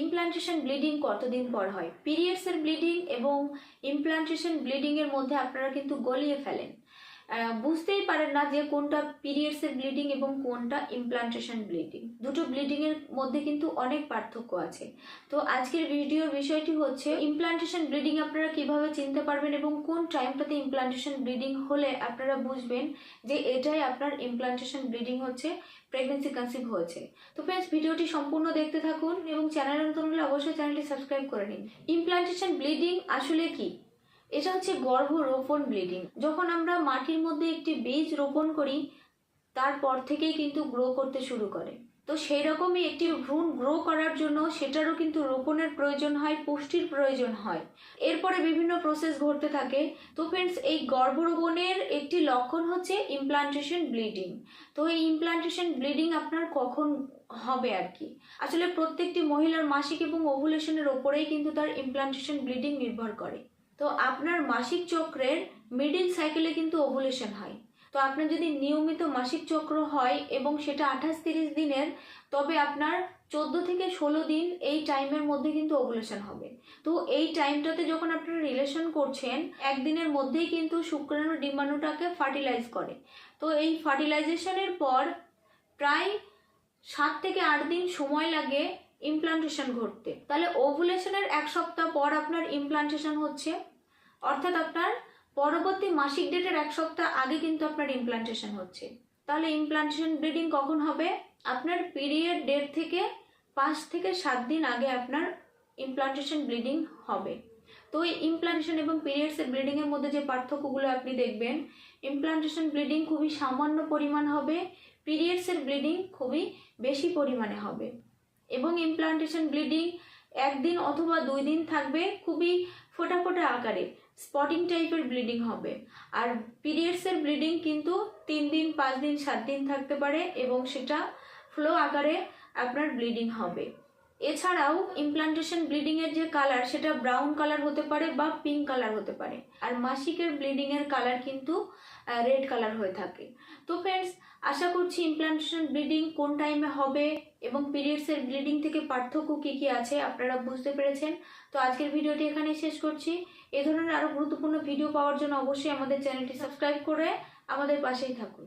Implantation bleeding কতদিন পর হয়? পিরিয়ডসের ব্লিডিং এবং ইমপ্লান্টেশন ব্লিডিংয়ের মধ্যে আপনারা কিন্তু গলিয়ে ফেলেন। বুঝতেই পারেন না যে কোনটা পিরিয়ডসের ব্লিডিং এবং কোনটা ইমপ্লান্টেশন ব্লিডিং দুটো ব্লিডিংয়ের মধ্যে কিন্তু অনেক পার্থক্য আছে। তো আজকের ভিডিওর বিষয়টি হচ্ছে ইমপ্লান্টেশন ব্লিডিং আপনারা কীভাবে চিনতে পারবেন এবং কোন টাইমটাতে ইমপ্লান্টেশন ব্লিডিং হলে আপনারা বুঝবেন যে এটাই আপনার ইমপ্লান্টেশন ব্লিডিং হচ্ছে প্রেগনেন্সি কনসিভ হয়েছে। তো ফ্রেন্ডস ভিডিওটি সম্পূর্ণ দেখতে থাকুন এবং চ্যানেল নতুন হলে অবশ্যই চ্যানেলটি সাবস্ক্রাইব করে নিন। ইমপ্লান্টেশন ব্লিডিং আসলে কি? এটা হচ্ছে গর্ভ রোপণ ব্লিডিং। যখন আমরা মাটির মধ্যে একটি বীজ রোপণ করি, তারপর থেকেই কিন্তু গ্রো করতে শুরু করে। তো সেই রকমই একটি ভ্রূণ গ্রো করার জন্য সেটারও কিন্তু রোপণের প্রয়োজন হয়, পুষ্টির প্রয়োজন হয়। এরপরে বিভিন্ন প্রসেস ঘটতে থাকে। তো ফ্রেন্ডস এই গর্ভরোপণের একটি লক্ষণ হচ্ছে ইমপ্লান্টেশন ব্লিডিং তো এই ইমপ্লান্টেশন ব্লিডিং আপনার কখন হবে আর কি? আসলে প্রত্যেকটি মহিলার মাসিক এবং ওভুলেশনের ওপরেই কিন্তু তার ইমপ্লান্টেশন ব্লিডিং নির্ভর করে। তো আপনার মাসিক চক্রের মিডিল সাইকেলে কিন্তু ওভুলেশন হয়। তো আপনার যদি নিয়মিত মাসিক চক্র হয় এবং সেটা আঠাশ তিরিশ দিনের, তবে আপনার চোদ্দ থেকে ষোলো দিন এই টাইমের মধ্যে কিন্তু ওভুলেশন হবে। তো এই টাইমটাতে যখন আপনারা রিলেশন করছেন, একদিনের মধ্যেই কিন্তু শুক্রাণু ডিম্বাণুটাকে ফার্টিলাইজ করে। তো এই ফার্টিলাইজেশনের পর প্রায় সাত থেকে আট দিন সময় লাগে ইমপ্লান্টেশন ঘটতে। তাহলে ওভুলেশনের এক সপ্তাহ পর আপনার ইমপ্লান্টেশন হচ্ছে। অর্থাৎ আপনার পরবর্তী মাসিক ডেটের এক সপ্তাহ আগে কিন্তু আপনার ইমপ্লান্টেশন হচ্ছে। তাহলে ইমপ্লান্টেশন ব্লিডিং কখন হবে? আপনার পিরিয়ড ডেট থেকে পাঁচ থেকে সাত দিন আগে আপনার ইমপ্লান্টেশন ব্লিডিং হবে। তো এই ইমপ্লান্টেশন এবং পিরিয়ডসের ব্লিডিংয়ের মধ্যে যে পার্থক্যগুলো আপনি দেখবেন ইমপ্লান্টেশন ব্লিডিং খুবই সামান্য পরিমাণ হবে পিরিয়ডসের ব্লিডিং খুবই বেশি পরিমাণে হবে। এবং ইমপ্লান্টেশন ব্লিডিং একদিন অথবা দুই দিন থাকবে খুবই ফোটা ফোটা আকারে। স্পটিং টাইপের ব্লিডিং হবে। আর পিরিয়ডসের ব্লিডিং কিন্তু তিন দিন, পাঁচ দিন, সাত দিন থাকতে পারে এবং সেটা ফ্লো আকারে আপনার ব্লিডিং হবে। এছাড়াও ইমপ্লান্টেশন ব্লিডিংয়ের যে কালার সেটা ব্রাউন কালার হতে পারে বা পিঙ্ক কালার হতে পারে। আর মাসিকের ব্লিডিংয়ের কালার কিন্তু রেড কালার হয়ে থাকে। তো ফ্রেন্ডস আশা করছি ইমপ্লান্টেশন ব্লিডিং কোন টাইমে হবে এবং পিরিয়ডসের ব্লিডিং থেকে পার্থক্য কী কী আছে আপনারা বুঝতে পেরেছেন। তো আজকের ভিডিওটি এখানে শেষ করছি। এ ধরনের আরও গুরুত্বপূর্ণ ভিডিও পাওয়ার জন্য অবশ্যই আমাদের চ্যানেলটি সাবস্ক্রাইব করে আমাদের পাশেই থাকুন।